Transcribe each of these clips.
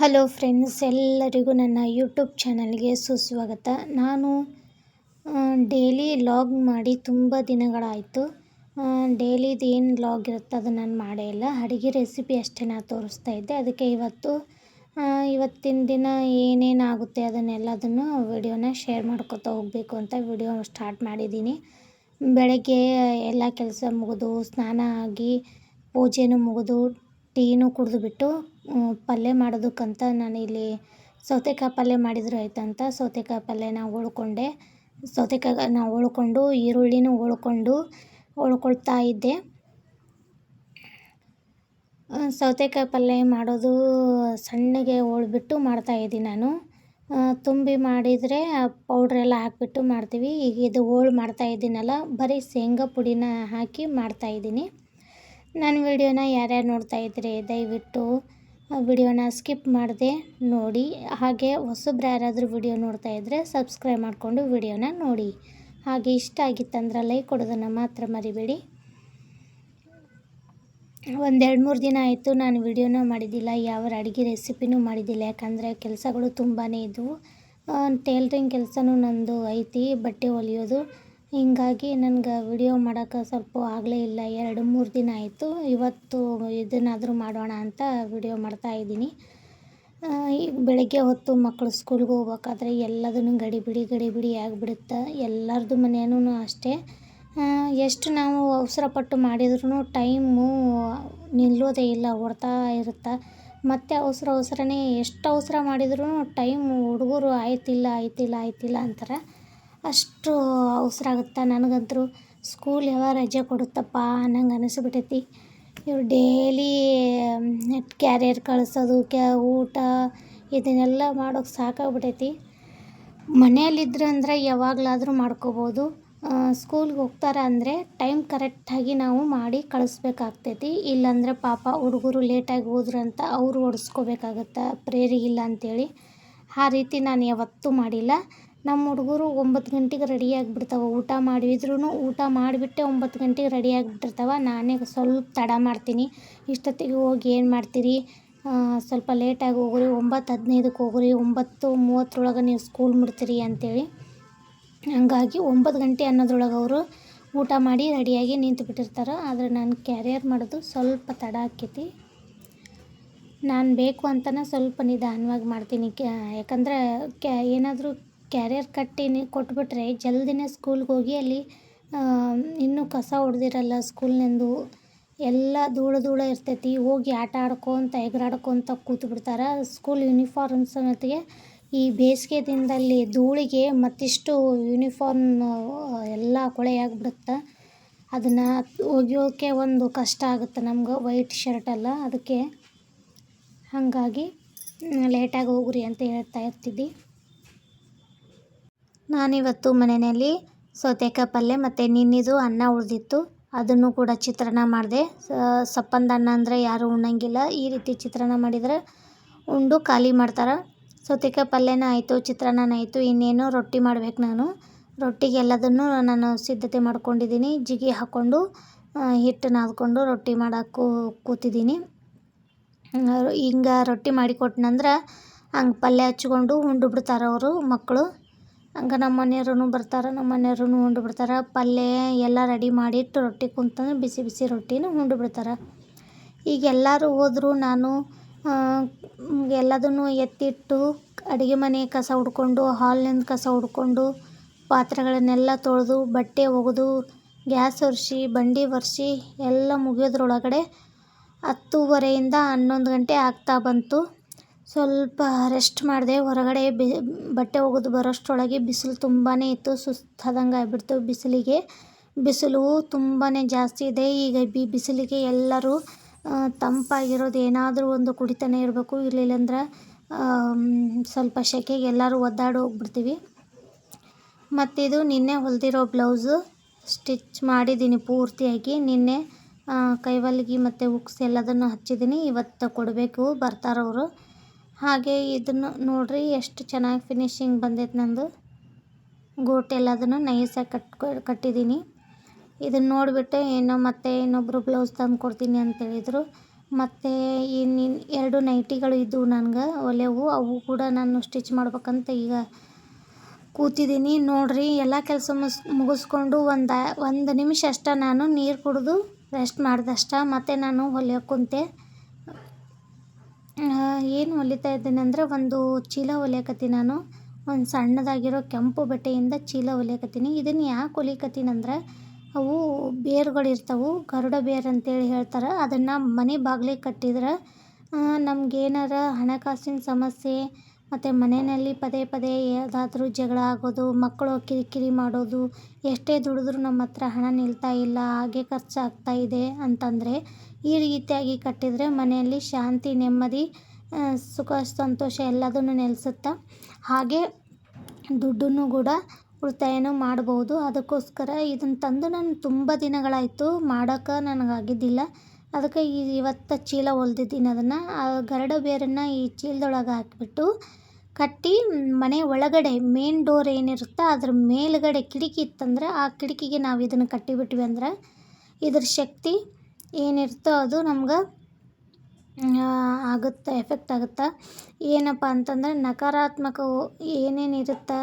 Hello friends ಎಲ್ಲರಿಗೂ ನನ್ನ YouTube ಚಾನಲ್ಗೆ ಸುಸ್ವಾಗತ. ನಾನು ಡೈಲಿ ಲಾಗ್ ಮಾಡಿ ತುಂಬ ದಿನಗಳಾಯಿತು. ಡೈಲಿದು ಏನು ಲಾಗ್ ಇರುತ್ತೆ ಅದು ನಾನು ಮಾಡೇ ಇಲ್ಲ. ಅಡುಗೆ ರೆಸಿಪಿ ಅಷ್ಟೇ ನಾನು ತೋರಿಸ್ತಾ ಇದ್ದೆ. ಅದಕ್ಕೆ ಇವತ್ತು ಇವತ್ತಿನ ದಿನ ಏನೇನಾಗುತ್ತೆ ಅದನ್ನೆಲ್ಲದನ್ನು ವಿಡಿಯೋನ ಶೇರ್ ಮಾಡ್ಕೊತಾ ಹೋಗಬೇಕು ಅಂತ ವಿಡಿಯೋ ಸ್ಟಾರ್ಟ್ ಮಾಡಿದ್ದೀನಿ. ಬೆಳಗ್ಗೆ ಎಲ್ಲ ಕೆಲಸ ಮುಗಿದು, ಸ್ನಾನ ಆಗಿ, ಪೂಜೆನೂ ಮುಗಿದು ಟೀನು ಕುಡಿದುಬಿಟ್ಟು ಪಲ್ಯ ಮಾಡೋದಕ್ಕಂತ ನಾನಿಲ್ಲಿ ಸೌತೆಕಾಯಿ ಪಲ್ಯ ಮಾಡಿದರೆ ಆಯ್ತಂತ. ಸೌತೆಕಾಯಿ ಪಲ್ಯನ ಉಳ್ಕೊಂಡೆ ಸೌತೆಕಾಯಿನ ಉಳ್ಕೊಂಡು ಈರುಳ್ಳಿನೂ ಉಳ್ಕೊಂಡು ಉಳ್ಕೊಳ್ತಾ ಇದ್ದೆ. ಸೌತೆಕಾಯಿ ಪಲ್ಯ ಮಾಡೋದು ಸಣ್ಣಗೆ ಮಾಡ್ತಾ ಮಾಡ್ತಾಯಿದ್ದೀನಿ ನಾನು. ತುಂಬಿ ಮಾಡಿದರೆ ಪೌಡ್ರೆಲ್ಲ ಹಾಕಿಬಿಟ್ಟು ಮಾಡ್ತೀವಿ. ಈಗ ಇದು ಹೋಳು ಮಾಡ್ತಾಯಿದ್ದೀನಲ್ಲ ಬರೀ ಶೇಂಗಾ ಪುಡಿನ ಹಾಕಿ ಮಾಡ್ತಾಯಿದ್ದೀನಿ ನನ್ನ ವಿಡಿಯೋನ ಯಾರ್ಯಾರು ನೋಡ್ತಾ ಇದ್ದರೆ ದಯವಿಟ್ಟು ವಿಡಿಯೋನ ಸ್ಕಿಪ್ ಮಾಡದೆ ನೋಡಿ. ಹಾಗೆ ಹೊಸಬ್ರು ಯಾರಾದರೂ ವಿಡಿಯೋ ನೋಡ್ತಾ ಇದ್ದರೆ ಸಬ್ಸ್ಕ್ರೈಬ್ ಮಾಡಿಕೊಂಡು ವಿಡಿಯೋನ ನೋಡಿ. ಹಾಗೆ ಇಷ್ಟ ಆಗಿತ್ತಂದ್ರೆ ಲೈಕ್ ಕೊಡೋದನ್ನು ಮಾತ್ರ ಮರಿಬೇಡಿ. ಒಂದೆರಡು ಮೂರು ದಿನ ಆಯಿತು ನಾನು ವಿಡಿಯೋನ ಮಾಡಿದ್ದಿಲ್ಲ ಯಾವ ಅಡುಗೆ ರೆಸಿಪಿನೂ ಮಾಡಿದ್ದಿಲ್ಲ ಯಾಕಂದರೆ ಕೆಲಸಗಳು ತುಂಬಾ ಇದ್ದವು ಟೇಲ್ರಿಂಗ್ ಕೆಲಸನೂ ನಂದು ಐತಿ, ಬಟ್ಟೆ ಹೊಲಿಯೋದು. ಹೀಗಾಗಿ ನನಗೆ ವಿಡಿಯೋ ಮಾಡೋಕೆ ಸ್ವಲ್ಪ ಆಗಲೇ ಇಲ್ಲ. ಎರಡು, ಮೂರು ದಿನ ಆಯಿತು. ಇವತ್ತು ಇದನ್ನಾದರೂ ಮಾಡೋಣ ಅಂತ ವಿಡಿಯೋ ಮಾಡ್ತಾಯಿದ್ದೀನಿ ಈಗ ಬೆಳಗ್ಗೆ ಹೊತ್ತು ಮಕ್ಕಳು ಸ್ಕೂಲ್ಗೆ ಹೋಗ್ಬೇಕಾದ್ರೆ ಎಲ್ಲದನ್ನು ಗಡಿಬಿಡಿ ಗಡಿಬಿಡಿ ಆಗಿಬಿಡುತ್ತೆ. ಎಲ್ಲರದು ಮನೆಯೂ ಅಷ್ಟೇ. ಎಷ್ಟು ನಾವು ಅವಸರಪಟ್ಟು ಮಾಡಿದ್ರೂ ಟೈಮು ನಿಲ್ಲೋದೇ ಇಲ್ಲ ಹೊಡ್ತಾ ಇರುತ್ತೆ. ಮತ್ತು ಅವಸರ ಅವಸರನೇ ಎಷ್ಟು ಅವಸರ ಮಾಡಿದ್ರೂ ಟೈಮು ಹುಡುಗರು ಆಯ್ತಿಲ್ಲ ಆಯ್ತಿಲ್ಲ ಆಯ್ತಿಲ್ಲ ಅಂತಾರೆ. ಅಷ್ಟು ಅವಸರಾಗುತ್ತೆ ನನಗಂತೂ ಸ್ಕೂಲ್ ಯಾವಾಗ ರಜೆ ಕೊಡುತ್ತಪ್ಪ ಅನ್ನಂಗೆ ಅನಿಸ್ಬಿಟ್ಟೈತಿ ಇವ್ರು ಡೇಲಿ ಕ್ಯಾರಿಯರ್ ಕಳಿಸೋದು ಕ್ಯಾ ಊಟ ಇದನ್ನೆಲ್ಲ ಮಾಡೋಕೆ ಸಾಕಾಗ್ಬಿಟ್ಟೈತಿ ಮನೆಯಲ್ಲಿದ್ದರು ಅಂದರೆ ಯಾವಾಗಲಾದರೂ ಮಾಡ್ಕೋಬೋದು. ಸ್ಕೂಲ್ಗೆ ಹೋಗ್ತಾರೆ ಅಂದರೆ ಟೈಮ್ ಕರೆಕ್ಟಾಗಿ ನಾವು ಮಾಡಿ ಕಳಿಸ್ಬೇಕಾಗ್ತೈತಿ. ಇಲ್ಲಾಂದರೆ ಪಾಪ ಹುಡುಗರು ಲೇಟಾಗಿ ಹೋದ್ರು ಅಂತ ಅವರು ಓಡಿಸ್ಕೋಬೇಕಾಗತ್ತೆ? ಪ್ರೇರಿಗಿಲ್ಲ ಅಂಥೇಳಿ ಆ ರೀತಿ ನಾನು ಯಾವತ್ತೂ ಮಾಡಿಲ್ಲ. ನಮ್ಮ ಹುಡುಗರು ಒಂಬತ್ತು ಗಂಟೆಗೆ ರೆಡಿ ಆಗಿಬಿಡ್ತಾವೆ. ಊಟ ಮಾಡಿದ್ರೂ ಊಟ ಮಾಡಿಬಿಟ್ಟೆ ಒಂಬತ್ತು ಗಂಟೆಗೆ ರೆಡಿ ಆಗಿಬಿಟ್ಟಿರ್ತಾವೆ. ನಾನೇ ಸ್ವಲ್ಪ ತಡ ಮಾಡ್ತೀನಿ. ಇಷ್ಟೊತ್ತಿಗೆ ಹೋಗಿ ಏನು ಮಾಡ್ತೀರಿ? ಸ್ವಲ್ಪ ಲೇಟಾಗಿ ಹೋಗ್ರಿ. ಒಂಬತ್ತು ಹದಿನೈದಕ್ಕೆ ಹೋಗ್ರಿ. ಒಂಬತ್ತು ಮೂವತ್ತರೊಳಗೆ ನೀವು ಸ್ಕೂಲ್ ಮುಡ್ತೀರಿ ಅಂಥೇಳಿ ಹಂಗಾಗಿ ಒಂಬತ್ತು ಗಂಟೆ ಅನ್ನೋದ್ರೊಳಗೆ ಅವರು ಊಟ ಮಾಡಿ ರೆಡಿಯಾಗಿ ನಿಂತು ಬಿಟ್ಟಿರ್ತಾರೆ ಆದರೆ ನಾನು ಕ್ಯಾರಿಯರ್ ಮಾಡೋದು ಸ್ವಲ್ಪ ತಡ ಆಕೈತಿ. ನಾನು ಬೇಕು ಅಂತಲೇ ಸ್ವಲ್ಪ ನಿಧಾನವಾಗಿ ಮಾಡ್ತೀನಿ. ಕ್ಯಾ ಯಾಕಂದ್ರೆ ಕ್ಯಾ ಏನಾದರೂ ಕ್ಯಾರಿಯರ್ ಕಟ್ಟಿ ಕೊಟ್ಬಿಟ್ರೆ ಜಲ್ದಿನೇ ಸ್ಕೂಲ್ಗೆ ಹೋಗಿ ಅಲ್ಲಿ ಇನ್ನೂ ಕಸ ಹೊಡ್ದಿರಲ್ಲ ಸ್ಕೂಲ್ನಿಂದು ಎಲ್ಲ ಧೂಳು ಧೂಳು ಇರ್ತೈತಿ. ಹೋಗಿ ಆಟ ಆಡ್ಕೊತ, ಎಗರಾಡ್ಕೊತ ಕೂತ್ಬಿಡ್ತಾರೆ. ಸ್ಕೂಲ್ ಯೂನಿಫಾರ್ಮ್ ಸಮೇತಿಗೆ ಈ ಬೇಸಿಗೆ ದಿನದಲ್ಲಿ ಧೂಳಿಗೆ ಮತ್ತಿಷ್ಟು ಯೂನಿಫಾರ್ಮ್ ಎಲ್ಲ ಕೊಳೆ ಆಗಿಬಿಡುತ್ತೆ. ಅದನ್ನು ಒಗೆಯೋಕೆ ಒಂದು ಕಷ್ಟ ಆಗುತ್ತೆ ನಮ್ಗೆ. ವೈಟ್ ಶರ್ಟೆಲ್ಲ ಅದಕ್ಕೆ ಹಾಗಾಗಿ, ಲೇಟಾಗಿ ಹೋಗ್ರಿ ಅಂತ ಹೇಳ್ತಾ ಇರ್ತಿದ್ದೆ. ನಾನಿವತ್ತು ಮನೆಯಲ್ಲಿ ಸೌತೆಕಾಯಿ ಪಲ್ಯ ಮತ್ತು ನಿನ್ನಿದು ಅನ್ನ ಉಳಿದಿತ್ತು. ಅದನ್ನು ಕೂಡ ಚಿತ್ರಾನ್ನ ಮಾಡಿದೆ. ಸಪ್ಪಂದ ಅನ್ನ ಅಂದರೆ ಯಾರೂ ಉಣ್ಣಂಗಿಲ್ಲ. ಈ ರೀತಿ ಚಿತ್ರಾನ್ನ ಮಾಡಿದರೆ ಉಂಡು ಖಾಲಿ ಮಾಡ್ತಾರೆ. ಸೌತೆಕಾಯಿ ಪಲ್ಯನ ಆಯಿತು ಚಿತ್ರಾನ್ನ ಆಯಿತು, ಇನ್ನೇನು ರೊಟ್ಟಿ ಮಾಡಬೇಕು ನಾನು. ರೊಟ್ಟಿಗೆ ಎಲ್ಲದನ್ನು ನಾನು ಸಿದ್ಧತೆ ಮಾಡ್ಕೊಂಡಿದ್ದೀನಿ. ಜಿಗಿ ಹಾಕ್ಕೊಂಡು ಹಿಟ್ಟು ನಾದ್ಕೊಂಡು ರೊಟ್ಟಿ ಮಾಡೋಕ್ಕೂ ಕೂತಿದ್ದೀನಿ. ಹಿಂಗೆ ರೊಟ್ಟಿ ಮಾಡಿ ಕೊಟ್ಟನಂದ್ರೆ ಹಂಗೆ ಪಲ್ಯ ಹಚ್ಕೊಂಡು ಉಂಡು ಬಿಡ್ತಾರೆ ಅವರು ಮಕ್ಕಳು. ಹಂಗೆ ನಮ್ಮ ಮನೆಯವ್ರೂ ಬರ್ತಾರೆ, ನಮ್ಮ ಮನೆಯವ್ರೂ ಉಂಡು ಬಿಡ್ತಾರೆ. ಪಲ್ಯ ಎಲ್ಲ ರೆಡಿ ಮಾಡಿಟ್ಟು ರೊಟ್ಟಿ ಕುಂತಂದ್ರೆ ಬಿಸಿ ಬಿಸಿ ರೊಟ್ಟಿನ ಉಂಡು ಬಿಡ್ತಾರೆ. ಈಗ ಎಲ್ಲರೂ ಹೋದರೂ ನಾನು ಎಲ್ಲದನ್ನು ಎತ್ತಿಟ್ಟು ಅಡುಗೆ ಮನೆ ಕಸ ಹುಡ್ಕೊಂಡು ಹಾಲ್ನಿಂದ ಕಸ ಹುಡ್ಕೊಂಡು ಪಾತ್ರೆಗಳನ್ನೆಲ್ಲ ತೊಳೆದು, ಬಟ್ಟೆ ಒಗೆದು, ಗ್ಯಾಸ್ ಒರೆಸಿ, ಬಂಡಿ ಒರೆಸಿ ಎಲ್ಲ ಮುಗಿಯೋದ್ರೊಳಗಡೆ ಹತ್ತುವರೆಯಿಂದ ಹನ್ನೊಂದು ಗಂಟೆ ಆಗ್ತಾ ಬಂತು. ಸ್ವಲ್ಪ ರೆಸ್ಟ್ ಮಾಡಿದೆ. ಹೊರಗಡೆ ಬಿ, ಬಟ್ಟೆ ಒಗೆದು ಬರೋಷ್ಟರೊಳಗೆ ಬಿಸಿಲು ತುಂಬಾ ಇತ್ತು. ಸುಸ್ತಾದಂಗೆ ಆಗ್ಬಿಡ್ತು ಬಿಸಿಲಿಗೆ. ಬಿಸಿಲು ತುಂಬಾ ಜಾಸ್ತಿ ಇದೆ. ಈಗ ಬಿ, ಬಿಸಿಲಿಗೆ ಎಲ್ಲರೂ ತಂಪಾಗಿರೋದು ಏನಾದರೂ ಒಂದು ಕುಡಿತಾನೆ ಇರಬೇಕು. ಇರಲಿಲ್ಲಂದ್ರೆ ಸ್ವಲ್ಪ ಸೆಕೆಗೆ ಎಲ್ಲರೂ ಒದ್ದಾಡಿ ಹೋಗ್ಬಿಡ್ತೀವಿ. ಮತ್ತಿದು ನಿನ್ನೆ ಹೊಲಿದಿರೋ ಬ್ಲೌಸು ಸ್ಟಿಚ್ ಮಾಡಿದ್ದೀನಿ ಪೂರ್ತಿಯಾಗಿ. ನಿನ್ನೆ ಕೈವಲ್ಗಿ ಮತ್ತು ಉಕ್ಸ್ ಎಲ್ಲದನ್ನು ಹಚ್ಚಿದ್ದೀನಿ. ಇವತ್ತು ಕೊಡಬೇಕು ಬರ್ತಾರವರು. ಹಾಗೆ ಇದನ್ನು ನೋಡ್ರಿ, ಎಷ್ಟು ಚೆನ್ನಾಗಿ ಫಿನಿಶಿಂಗ್ ಬಂದೈತೆ ನಂದು. ಗೋಟ್ ಎಲ್ಲದನ್ನು ನೈಸಾಗಿ ಕಟ್ ಕಟ್ಟಿದ್ದೀನಿ ಇದನ್ನು ನೋಡಿಬಿಟ್ಟು ಏನೋ ಮತ್ತೆ ಇನ್ನೊಬ್ಬರು ಬ್ಲೌಸ್ ತಂದು ಕೊಡ್ತೀನಿ ಅಂತ ಹೇಳಿದರು. ಮತ್ತು ಇನ್ನಿನ್ ಎರಡು ನೈಟಿಗಳು ಇದ್ದವು ನನಗೆ ಒಲೆವು ಅವು ಕೂಡ ನಾನು ಸ್ಟಿಚ್ ಮಾಡ್ಬೇಕಂತ ಈಗ ಕೂತಿದ್ದೀನಿ ನೋಡ್ರಿ, ಎಲ್ಲ ಕೆಲಸ ಮುಸ್, ಮುಗಿಸ್ಕೊಂಡು ಒಂದು ಒಂದು ನಿಮಿಷ ಅಷ್ಟೇ ನಾನು ನೀರು ಕುಡಿದು ರೆಸ್ಟ್ ಮಾಡಿದಷ್ಟ. ಮತ್ತು ನಾನು ಹೊಲಿಯೋಕೆ ಕುಂತೆ. ಏನು ಹೊಲಿತಾ ಇದ್ದೇನೆ ಅಂದರೆ ಒಂದು ಚೀಲ ಹೊಲಿಯಕತ್ತೀನಿ ನಾನು. ಒಂದು ಸಣ್ಣದಾಗಿರೋ ಕೆಂಪು ಬಟ್ಟೆಯಿಂದ ಚೀಲ ಹೊಲಿಯಕತ್ತೀನಿ. ಇದನ್ನು ಯಾಕೆ ಹೊಲಿಯಕತ್ತೀನಿ ಅಂದರೆ ಅವು ಬೇರುಗಳು ಇರ್ತವೆ, ಗರುಡ ಬೇರು ಅಂತೇಳಿ ಹೇಳ್ತಾರೆ. ಅದನ್ನು ಮನೆ ಬಾಗಿಲಿಗೆ ಕಟ್ಟಿದ್ರೆ ನಮ್ಗೇನಾರ ಹಣಕಾಸಿನ ಸಮಸ್ಯೆ ಮತ್ತು ಮನೆಯಲ್ಲಿ ಪದೇ ಪದೇ ಯಾವುದಾದ್ರೂ ಜಗಳ ಆಗೋದು, ಮಕ್ಕಳು ಕಿರಿಕಿರಿ ಮಾಡೋದು, ಎಷ್ಟೇ ದುಡಿದ್ರು ನಮ್ಮ ಹತ್ರ ಹಣ ನಿಲ್ತಾ ಇಲ್ಲ, ಹಾಗೆ ಖರ್ಚಾಗ್ತಾ ಇದೆ ಅಂತಂದರೆ ಈ ರೀತಿಯಾಗಿ ಕಟ್ಟಿದರೆ ಮನೆಯಲ್ಲಿ ಶಾಂತಿ, ನೆಮ್ಮದಿ ಸುಖ, ಸಂತೋಷ ಎಲ್ಲದನ್ನು ನೆಲೆಸುತ್ತೆ ಹಾಗೆ ದುಡ್ಡನ್ನು ಕೂಡ ಉಳಿತಾಯನೂ ಮಾಡ್ಬೋದು. ಅದಕ್ಕೋಸ್ಕರ ಇದನ್ನು ತಂದು ನಾನು ತುಂಬ ದಿನಗಳಾಯಿತು ಮಾಡೋಕೆ ನನಗಾಗಿದ್ದಿಲ್ಲ. ಅದಕ್ಕೆ ಇವತ್ತು ಚೀಲ ಹೊಲ್ದಿದ್ದೀನಿ ಅದನ್ನು. ಆ ಗರಡು ಬೇರನ್ನು ಈ ಚೀಲದೊಳಗೆ ಹಾಕಿಬಿಟ್ಟು ಕಟ್ಟಿ ಮನೆ ಒಳಗಡೆ ಮೇನ್ ಡೋರ್ ಏನಿರುತ್ತೆ ಅದ್ರ ಮೇಲುಗಡೆ ಕಿಟಕಿ ಇತ್ತಂದ್ರೆ ಆ ಕಿಟಕಿಗೆ ನಾವು ಇದನ್ನು ಕಟ್ಟಿಬಿಟ್ವಿ ಅಂದ್ರೆ ಇದ್ರ ಶಕ್ತಿ ಏನಿರುತ್ತೋ ಅದು ನಮ್ಗೆ ಆಗುತ್ತೆ ಎಫೆಕ್ಟ್ ಆಗುತ್ತೆ? ಏನಪ್ಪ ಅಂತಂದರೆ ನಕಾರಾತ್ಮಕ ಏನೇನಿರುತ್ತೆ?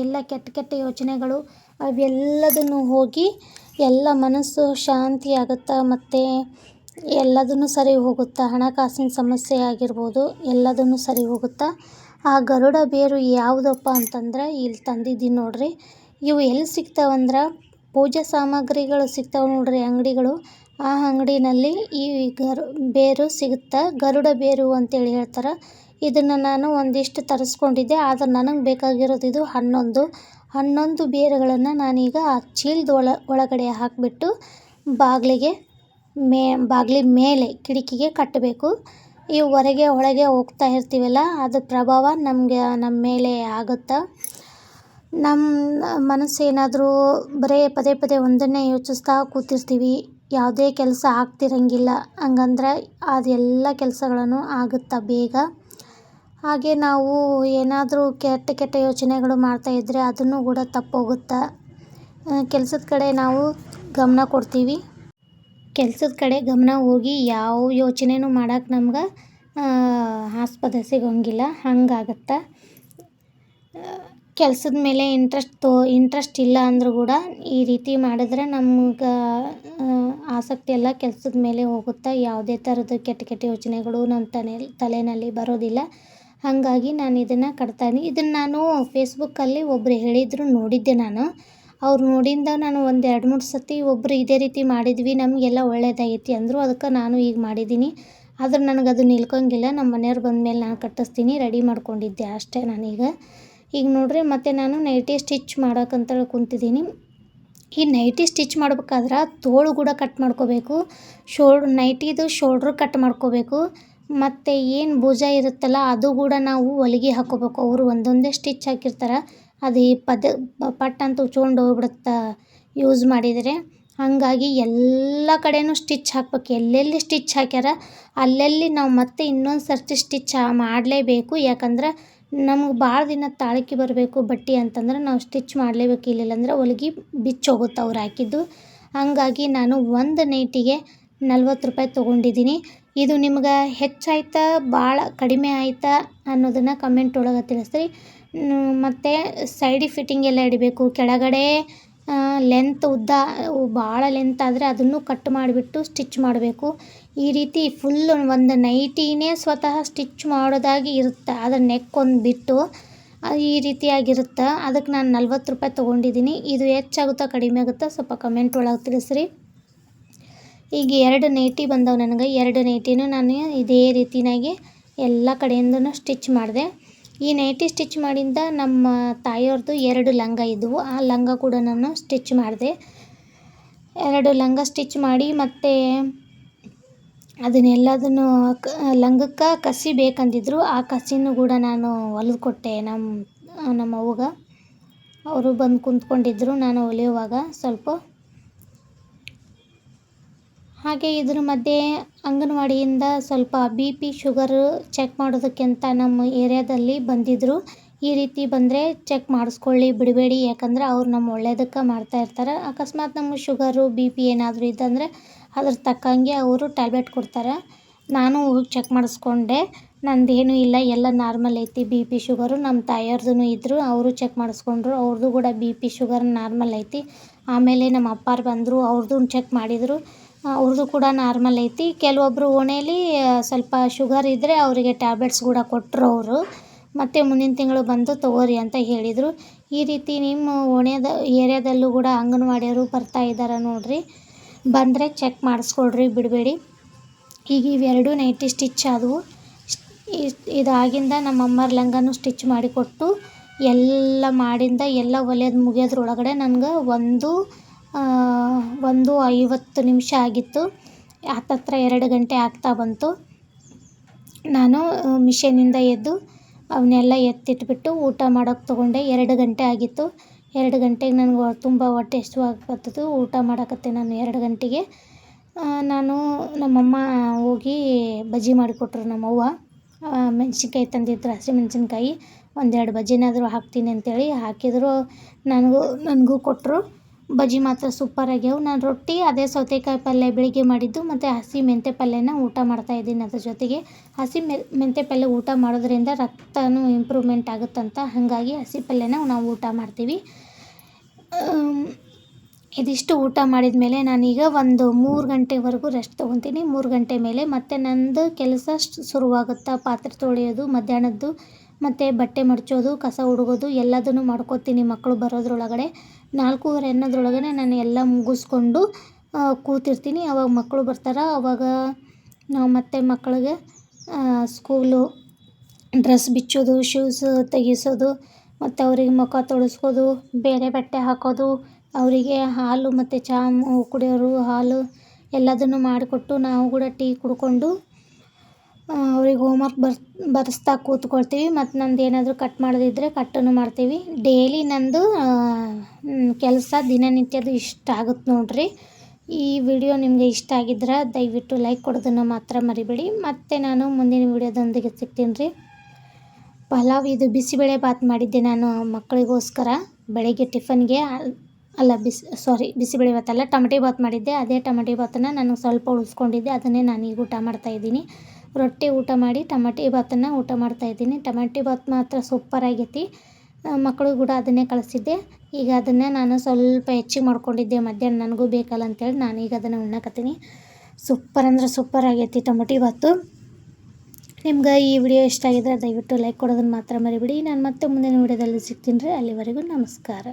ಎಲ್ಲ ಕೆಟ್ಟ ಕೆಟ್ಟ ಯೋಚನೆಗಳು ಅವೆಲ್ಲದನ್ನು ಹೋಗಿ ಎಲ್ಲ ಮನಸ್ಸು ಶಾಂತಿ ಆಗುತ್ತೆ ಮತ್ತು ಎಲ್ಲದನ್ನು ಸರಿ ಹೋಗುತ್ತಾ? ಹಣಕಾಸಿನ ಸಮಸ್ಯೆ ಆಗಿರ್ಬೋದು, ಎಲ್ಲದನ್ನು ಸರಿ ಹೋಗುತ್ತೆ? ಆ ಗರುಡ ಬೇರು ಯಾವುದಪ್ಪ ಅಂತಂದ್ರೆ ಇಲ್ಲಿ ತಂದಿದ್ದೀನಿ ನೋಡ್ರಿ. ಇವು ಎಲ್ಲಿ ಸಿಗ್ತಾವಂದ್ರೆ ಪೂಜಾ ಸಾಮಗ್ರಿಗಳು ಸಿಗ್ತಾವೆ ನೋಡ್ರಿ ಅಂಗಡಿಗಳು. ಆ ಅಂಗಡಿನಲ್ಲಿ ಈ ಗರು, ಬೇರು ಸಿಗುತ್ತೆ? ಗರುಡ ಬೇರು ಅಂತೇಳಿ ಹೇಳ್ತಾರೆ. ಇದನ್ನು ನಾನು ಒಂದಿಷ್ಟು ತರಿಸ್ಕೊಂಡಿದ್ದೆ. ಆದರೆ ನನಗೆ ಬೇಕಾಗಿರೋದು ಇದು ಹನ್ನೊಂದು. ಹನ್ನೊಂದು ಬೇರುಗಳನ್ನು ನಾನೀಗ ಆ ಚೀಲದ ಒಳ, ಒಳಗಡೆ ಹಾಕಿಬಿಟ್ಟು ಬಾಗಿಲಿಗೆ ಮೇ, ಬಾಗಿಲಿ ಮೇಲೆ ಕಿಟಕಿಗೆ ಕಟ್ಟಬೇಕು. ಈ ಹೊರಗೆ ಒಳಗೆ ಹೋಗ್ತಾ ಇರ್ತೀವಲ್ಲ ಅದು ಪ್ರಭಾವ ನಮಗೆ, ನಮ್ಮ ಮೇಲೆ ಆಗುತ್ತೆ? ನಮ್ಮ ಮನಸ್ಸೇನಾದರೂ ಬರೇ ಪದೇ ಪದೇ ಒಂದನ್ನೇ ಯೋಚಿಸ್ತಾ ಕೂತಿರ್ತೀವಿ. ಯಾವುದೇ ಕೆಲಸ ಆಗ್ತಿರಂಗಿಲ್ಲ. ಹಂಗಂದ್ರೆ ಅದೆಲ್ಲ ಕೆಲಸಗಳನ್ನು ಆಗುತ್ತೆ ಬೇಗ? ಹಾಗೆ ನಾವು ಏನಾದರೂ ಕೆಟ್ಟ ಕೆಟ್ಟ ಯೋಚನೆಗಳು ಇದ್ದರೆ ಅದನ್ನು ಕೂಡ ತಪ್ಪೋಗುತ್ತೆ? ಕೆಲಸದ ಕಡೆ ನಾವು ಗಮನ ಕೊಡ್ತೀವಿ. ಕೆಲ್ಸದ ಕಡೆ ಗಮನ ಹೋಗಿ ಯಾವ ಯೋಚನೆನೂ ಮಾಡೋಕ್ಕೆ ನಮ್ಗೆ ಆಸ್ಪದ ಸಿಗೋಂಗಿಲ್ಲ. ಹಂಗಾಗತ್ತೆ. ಕೆಲ್ಸದ ಮೇಲೆ ಇಂಟ್ರೆಸ್ಟ್ ತೋ ಇಂಟ್ರೆಸ್ಟ್ ಇಲ್ಲ ಅಂದರೂ ಕೂಡ ಈ ರೀತಿ ಮಾಡಿದ್ರೆ ನಮ್ಗೆ ಆಸಕ್ತಿ ಎಲ್ಲ ಕೆಲ್ಸದ ಮೇಲೆ ಹೋಗುತ್ತೆ. ಯಾವುದೇ ಥರದ ಕೆಟ್ಟ ಕೆಟ್ಟ ಯೋಚನೆಗಳು ನಮ್ಮ ತಲೆ ತಲೆಯಲ್ಲಿ ಬರೋದಿಲ್ಲ. ಹಾಗಾಗಿ ನಾನು ಇದನ್ನು ಕಟ್ತಾಯಿನಿ ಇದನ್ನು ನಾನು ಫೇಸ್ಬುಕ್ಕಲ್ಲಿ ಒಬ್ಬರು ಹೇಳಿದರು ನೋಡಿದ್ದೆ ನಾನು. ಅವ್ರು ನೋಡಿಂದ ನಾನು ಒಂದು ಎರಡು ಮೂರು ಸತಿ ಒಬ್ಬರು ಇದೇ ರೀತಿ ಮಾಡಿದ್ವಿ, ನಮಗೆಲ್ಲ ಒಳ್ಳೇದಾಗೈತಿ ಅಂದರು, ಅದಕ್ಕೆ ನಾನು ಈಗ ಮಾಡಿದ್ದೀನಿ ಆದ್ರೆ ನನಗೆ ಅದು ನಿಲ್ಕೊಂಗಿಲ್ಲ ನಮ್ಮ ಮನೆಯವ್ರು ಬಂದಮೇಲೆ ನಾನು ಕಟ್ಟಿಸ್ತೀನಿ, ರೆಡಿ ಮಾಡ್ಕೊಂಡಿದ್ದೆ ಅಷ್ಟೇ ನಾನೀಗ. ಈಗ ನೋಡಿರಿ, ಮತ್ತು ನಾನು ನೈಟಿ ಸ್ಟಿಚ್ ಮಾಡೋಕ್ಕಂತೇಳಿ ಕುಂತಿದ್ದೀನಿ ಈ ನೈಟಿ ಸ್ಟಿಚ್ ಮಾಡ್ಬೇಕಾದ್ರೆ ತೋಳು ಕೂಡ ಕಟ್ ಮಾಡ್ಕೋಬೇಕು ಶೋಲ್ಡ್ ನೈಟಿದು ಶೋಲ್ಡ್ರ್ ಕಟ್ ಮಾಡ್ಕೋಬೇಕು, ಮತ್ತು ಏನು ಭುಜ ಇರುತ್ತಲ್ಲ ಅದು ಕೂಡ ನಾವು ಹೊಲಿಗೆ ಹಾಕ್ಕೋಬೇಕು ಅವರು ಒಂದೊಂದೇ ಸ್ಟಿಚ್ ಹಾಕಿರ್ತಾರೆ. ಅದು ಈ ಪದ ಪಟ್ ಅಂತ ಉಚ್ಕೊಂಡು ಹೋಗ್ಬಿಡುತ್ತೆ ಯೂಸ್ ಮಾಡಿದರೆ, ಹಾಗಾಗಿ ಎಲ್ಲ ಕಡೆಯೂ ಸ್ಟಿಚ್ ಹಾಕ್ಬೇಕು. ಎಲ್ಲೆಲ್ಲಿ ಸ್ಟಿಚ್ ಹಾಕ್ಯಾರ, ಅಲ್ಲೆಲ್ಲಿ ನಾವು ಮತ್ತೆ ಇನ್ನೊಂದು ಸರ್ತಿ ಸ್ಟಿಚ್ ಮಾಡಲೇಬೇಕು. ಯಾಕಂದ್ರೆ ನಮ್ಗೆ ಭಾಳ ದಿನ ತಾಳಿಕೆ ಬರಬೇಕು ಬಟ್ಟೆ ಅಂತಂದ್ರೆ ನಾವು ಸ್ಟಿಚ್ ಮಾಡಲೇಬೇಕು. ಇಲ್ಲಿಲ್ಲಂದ್ರೆ ಹೊಲ್ಗೆ ಬಿಚ್ಚೋಗುತ್ತೆ ಅವ್ರು ಹಾಕಿದ್ದು. ಹಾಗಾಗಿ ನಾನು ಒಂದು ನೈಟಿಗೆ ನಲ್ವತ್ತು ರೂಪಾಯಿ ತೊಗೊಂಡಿದ್ದೀನಿ. ಇದು ನಿಮ್ಗೆ ಹೆಚ್ಚಾಯ್ತಾ, ಭಾಳ ಕಡಿಮೆ ಆಯ್ತಾ ಅನ್ನೋದನ್ನು ಕಮೆಂಟ್ ಒಳಗೆ ತಿಳಿಸ್ರಿ. ಮತ್ತು ಸೈಡಿ ಫಿಟ್ಟಿಂಗ್ ಎಲ್ಲ ಹಿಡಿಬೇಕು ಕೆಳಗಡೆ ಲೆಂತ್ ಉದ್ದ ಭಾಳ ಲೆಂತ್ ಆದರೆ ಅದನ್ನು ಕಟ್ ಮಾಡಿಬಿಟ್ಟು ಸ್ಟಿಚ್ ಮಾಡಬೇಕು. ಈ ರೀತಿ ಫುಲ್ ಒಂದು ನೈಟಿನೇ ಸ್ವತಃ ಸ್ಟಿಚ್ ಮಾಡೋದಾಗಿ ಇರುತ್ತೆ. ಅದರ ನೆಕ್ ಒಂದು ಬಿಟ್ಟು ಈ ರೀತಿಯಾಗಿರುತ್ತೆ. ಅದಕ್ಕೆ ನಾನು ನಲ್ವತ್ತು ರೂಪಾಯಿ ತೊಗೊಂಡಿದ್ದೀನಿ. ಇದು ಹೆಚ್ಚಾಗುತ್ತಾ ಕಡಿಮೆ ಆಗುತ್ತಾ ಸ್ವಲ್ಪ ಕಮೆಂಟ್ ಒಳಗೆ ತಿಳಿಸ್ರಿ. ಈಗ ಎರಡು ನೈಟಿ ಬಂದವು ನನಗೆ. ಎರಡು ನೈಟಿನೂ ನಾನು ಇದೇ ರೀತಿಯಾಗಿ ಎಲ್ಲ ಕಡೆಯಿಂದನೂ ಸ್ಟಿಚ್ ಮಾಡಿದೆ. ಈ ನೈಟಿ ಸ್ಟಿಚ್ ಮಾಡಿಂದ ನಮ್ಮ ತಾಯಿಯವ್ರದ್ದು ಎರಡು ಲಂಗ ಇದ್ದವು ಆ ಲಂಗ ಕೂಡ ನಾನು ಸ್ಟಿಚ್ ಮಾಡಿದೆ. ಎರಡು ಲಂಗ ಸ್ಟಿಚ್ ಮಾಡಿ ಮತ್ತು ಅದನ್ನೆಲ್ಲದನ್ನು ಕ, ಲಂಗಕ್ಕೆ ಕಸಿ ಬೇಕಂದಿದ್ರು. ಆ ಕಸಿನೂ ಕೂಡ ನಾನು ಹೊಲಿದು ಕೊಟ್ಟೆ ನಮ್ಮ ನಮ್ಮ ಅವ್ವಗೆ. ಅವರು ಬಂದು ಕುಂತ್ಕೊಂಡಿದ್ರು. ನಾನು ಹೊಲಿಯುವಾಗ ಸ್ವಲ್ಪ ಹಾಗೆ ಇದ್ರ ಮಧ್ಯೆ ಅಂಗನವಾಡಿಯಿಂದ ಸ್ವಲ್ಪ ಬಿ ಪಿ ಶುಗರು ಚೆಕ್ ಮಾಡೋದಕ್ಕೆ ಅಂತ ನಮ್ಮ ಏರಿಯಾದಲ್ಲಿ ಬಂದಿದ್ದರು ಈ ರೀತಿ ಬಂದರೆ ಚೆಕ್ ಮಾಡಿಸ್ಕೊಳ್ಳಿ, ಬಿಡಬೇಡಿ. ಯಾಕಂದ್ರೆ ಅವ್ರು ನಮ್ಮ ಒಳ್ಳೆಯದಕ್ಕೆ ಮಾಡ್ತಾ ಇರ್ತಾರೆ. ಅಕಸ್ಮಾತ್ ನಮ್ಮ ಶುಗರು ಬಿ ಪಿ ಏನಾದರೂ ಇದ್ದಂದರೆ ಅದ್ರ ತಕ್ಕಂಗೆ ಅವರು ಟ್ಯಾಬ್ಲೆಟ್ ಕೊಡ್ತಾರೆ. ನಾನು ಚೆಕ್ ಮಾಡಿಸ್ಕೊಂಡೆ. ನಂದೇನೂ ಇಲ್ಲ. ಎಲ್ಲ ನಾರ್ಮಲ್ ಐತಿ. ಬಿ ಪಿ ಶುಗರು ನಮ್ಮ ತಾಯಿಯವ್ರದ್ದು ಇದ್ದರು ಅವರು ಚೆಕ್ ಮಾಡಿಸ್ಕೊಂಡ್ರು. ಅವ್ರದ್ದು ಕೂಡ ಬಿ ಪಿ ಶುಗರ್ ನಾರ್ಮಲ್ ಐತಿ. ಆಮೇಲೆ ನಮ್ಮ ಅಪ್ಪಾರು ಬಂದರು. ಅವ್ರದ್ದು ಚೆಕ್ ಮಾಡಿದರು. ಅವ್ರದ್ದು ಕೂಡ ನಾರ್ಮಲ್ ಐತಿ. ಕೆಲವೊಬ್ಬರು ಓಣೇಲಿ ಸ್ವಲ್ಪ ಶುಗರ್ ಇದ್ದರೆ ಅವರಿಗೆ ಟ್ಯಾಬ್ಲೆಟ್ಸ್ ಕೂಡ ಕೊಟ್ಟರು ಅವರು. ಮತ್ತು ಮುಂದಿನ ತಿಂಗಳು ಬಂದು ತೊಗೋರಿ ಅಂತ ಹೇಳಿದರು. ಈ ರೀತಿ ನಿಮ್ಮ ಓಣ್ಯಾದ ಏರಿಯಾದಲ್ಲೂ ಕೂಡ ಅಂಗನವಾಡಿಯವರು ಬರ್ತಾ ಇದ್ದಾರೆ ನೋಡಿರಿ. ಬಂದರೆ ಚೆಕ್ ಮಾಡಿಸ್ಕೊಡ್ರಿ, ಬಿಡಬೇಡಿ. ಈಗ ಇವೆರಡು ನೈಟಿ ಸ್ಟಿಚ್ ಆದವು. ಇದಾಗಿಂದ ನಮ್ಮ ಅಮ್ಮರ ಲಂಗನೂ ಸ್ಟಿಚ್ ಮಾಡಿಕೊಟ್ಟು ಎಲ್ಲ ಮಾಡಿಂದ ಎಲ್ಲ ಹೊಲಿಯೋದು ಮುಗಿಯೋದ್ರೊಳಗಡೆ ನನಗೆ ಒಂದು ಒಂದು ಐವತ್ತು ನಿಮಿಷ ಆಗಿತ್ತು. ಹತ್ತತ್ರ ಎರಡು ಗಂಟೆ ಆಗ್ತಾ ಬಂತು. ನಾನು ಮಿಷನಿಂದ ಎದ್ದು ಅವನ್ನೆಲ್ಲ ಎತ್ತಿಟ್ಬಿಟ್ಟು ಊಟ ಮಾಡೋಕ್ಕೆ ತೊಗೊಂಡೆ. ಎರಡು ಗಂಟೆ ಆಗಿತ್ತು. ಎರಡು ಗಂಟೆಗೆ ನನಗೆ ತುಂಬ ಹೊಟ್ಟೆ ಹಸಿವಾಗಕತ್ತಿತ್ತು ಊಟ ಮಾಡಕತ್ತೆ ನಾನು ಎರಡು ಗಂಟೆಗೆ. ನಾನು ನಮ್ಮಮ್ಮ ಹೋಗಿ ಬಜ್ಜಿ ಮಾಡಿಕೊಟ್ರು ನಮ್ಮವ್ವ. ಮೆಣ್ಸಿನ್ಕಾಯಿ ತಂದಿದ್ರು ಹಸಿಮೆಣ್ಸಿನ್ಕಾಯಿ ಒಂದೆರಡು ಬಜ್ಜಿನಾದರೂ ಹಾಕ್ತೀನಿ ಅಂತೇಳಿ ಹಾಕಿದ್ರು. ನನಗೂ ನನಗೂ ಕೊಟ್ಟರು ಬಜ್ಜಿ ಮಾತ್ರ ಸೂಪರ್ ಆಗ್ಯಾವು. ನಾನು ರೊಟ್ಟಿ, ಅದೇ ಸೌತೆಕಾಯಿ ಪಲ್ಯ ಬೆಳಿಗ್ಗೆ ಮಾಡಿದ್ದು, ಮತ್ತು ಹಸಿ ಮೆಂತೆ ಪಲ್ಯನ ಊಟ ಮಾಡ್ತಾ ಇದ್ದೀನಿ ಅದ್ರ ಜೊತೆಗೆ. ಹಸಿ ಮೆಂತೆ ಪಲ್ಯ ಊಟ ಮಾಡೋದ್ರಿಂದ ರಕ್ತನೂ ಇಂಪ್ರೂವ್ಮೆಂಟ್ ಆಗುತ್ತಂತ ಹಾಗಾಗಿ ಹಸಿ ಪಲ್ಯನ ನಾವು ಊಟ ಮಾಡ್ತೀವಿ. ಇದಿಷ್ಟು ಊಟ ಮಾಡಿದ ಮೇಲೆ ನಾನೀಗ ಒಂದು ಮೂರು ಗಂಟೆವರೆಗೂ ರೆಸ್ಟ್ ತೊಗೊತೀನಿ. ಮೂರು ಗಂಟೆ ಮೇಲೆ ಮತ್ತೆ ನಂದು ಕೆಲಸ ಶುರುವಾಗುತ್ತೆ ಪಾತ್ರೆ ತೊಳೆಯೋದು, ಮಧ್ಯಾಹ್ನದ್ದು, ಮತ್ತು ಬಟ್ಟೆ ಮಡಚೋದು, ಕಸ ಹುಡುಗೋದು ಎಲ್ಲದನ್ನು ಮಾಡ್ಕೊತೀನಿ ಮಕ್ಕಳು ಬರೋದ್ರೊಳಗಡೆ. ನಾಲ್ಕೂವರೆ ಅನ್ನೋದ್ರೊಳಗಡೆ ನಾನು ಎಲ್ಲ ಮುಗಿಸ್ಕೊಂಡು ಕೂತಿರ್ತೀನಿ. ಅವಾಗ ಮಕ್ಕಳು ಬರ್ತಾರೆ. ಅವಾಗ ನಾವು ಮತ್ತೆ ಮಕ್ಕಳಿಗೆ ಸ್ಕೂಲು ಡ್ರೆಸ್ ಬಿಚ್ಚೋದು ಶೂಸ್ ತೆಗೆಸೋದು, ಮತ್ತು ಅವ್ರಿಗೆ ಮುಖ ತೊಳೆಸ್ಕೋದು ಬೇರೆ ಬಟ್ಟೆ ಹಾಕೋದು, ಅವರಿಗೆ ಹಾಲು ಮತ್ತು ಚಹಾ ಕುಡಿಯೋರು ಹಾಲು ಎಲ್ಲದನ್ನು ಮಾಡಿಕೊಟ್ಟು ನಾವು ಕೂಡ ಟೀ ಕುಡ್ಕೊಂಡು ಅವ್ರಿಗೆ ಹೋಮ್ವರ್ಕ್ ಬರ್, ಬರೆಸ್ತಾ ಕೂತ್ಕೊಳ್ತೀವಿ. ಮತ್ತು ನಂದು ಏನಾದರೂ ಕಟ್ ಮಾಡೋದಿದ್ದರೆ ಕಟ್ಟನ್ನು ಮಾಡ್ತೀವಿ. ಡೇಲಿ ನಂದು ಕೆಲಸ ದಿನನಿತ್ಯದ ಇಷ್ಟ ಆಗುತ್ತೆ ನೋಡಿರಿ. ಈ ವಿಡಿಯೋ ನಿಮಗೆ ಇಷ್ಟ ಆಗಿದ್ರೆ ದಯವಿಟ್ಟು ಲೈಕ್ ಕೊಡೋದನ್ನು ಮಾತ್ರ ಮರಿಬೇಡಿ. ಮತ್ತು ನಾನು ಮುಂದಿನ ವಿಡಿಯೋದೊಂದಿಗೆ ಸಿಗ್ತೀನಿ ರೀ. ಪಲಾವ್ ಇದು ಬಿಸಿಬೇಳೆ ಬಾತ್ ಮಾಡಿದ್ದೆ ನಾನು ಮಕ್ಕಳಿಗೋಸ್ಕರ. ಬೆಳಗ್ಗೆ ಟಿಫನ್ಗೆ ಅಲ್ಲ ಬಿಸಿ ಸಾರಿ ಬಿಸಿಬೇಳೆ ಅಲ್ಲ, ಟಮಟೆ ಬಾತ್ ಮಾಡಿದ್ದೆ. ಅದೇ ಟಮಟೆ ಬಾತನ್ನು ನಾನು ಸ್ವಲ್ಪ ಉಳಿಸ್ಕೊಂಡಿದ್ದೆ. ಅದನ್ನೇ ನಾನು ಈಗ ಊಟ ಮಾಡ್ತಾಯಿದ್ದೀನಿ ರೊಟ್ಟಿ ಊಟ ಮಾಡಿ, ಟಮಾಟಿ ಭಾತನ್ನು ಊಟ ಮಾಡ್ತಾಯಿದ್ದೀನಿ ಟಮಾಟಿ ಭಾತ್ ಮಾತ್ರ ಸೂಪರ್ ಆಗೈತಿ. ಮಕ್ಕಳು ಕೂಡ ಅದನ್ನೇ ಕಳಿಸಿದ್ದೆ. ಈಗ ಅದನ್ನು ನಾನು ಸ್ವಲ್ಪ ಹೆಚ್ಚಿಗೆ ಮಾಡ್ಕೊಂಡಿದ್ದೆ. ಮಧ್ಯಾಹ್ನ ನನಗೂ ಬೇಕಲ್ಲ ಅಂತೇಳಿ ನಾನು ಈಗ ಅದನ್ನು ಉಣ್ಣಕತ್ತೀನಿ. ಸೂಪರ್ ಅಂದರೆ ಸೂಪರ್ ಆಗೈತಿ ಟೊಮೊಟಿ ಬಾತು ನಿಮ್ಗೆ ಈ ವಿಡಿಯೋ ಇಷ್ಟ ಆಗಿದ್ರೆ ದಯವಿಟ್ಟು ಲೈಕ್ ಕೊಡೋದನ್ನು ಮಾತ್ರ ಮರಿಬಿಡಿ. ನಾನು ಮತ್ತೆ ಮುಂದಿನ ವಿಡಿಯೋದಲ್ಲಿ ಸಿಗ್ತೀನಿ ರೀ. ಅಲ್ಲಿವರೆಗೂ ನಮಸ್ಕಾರ.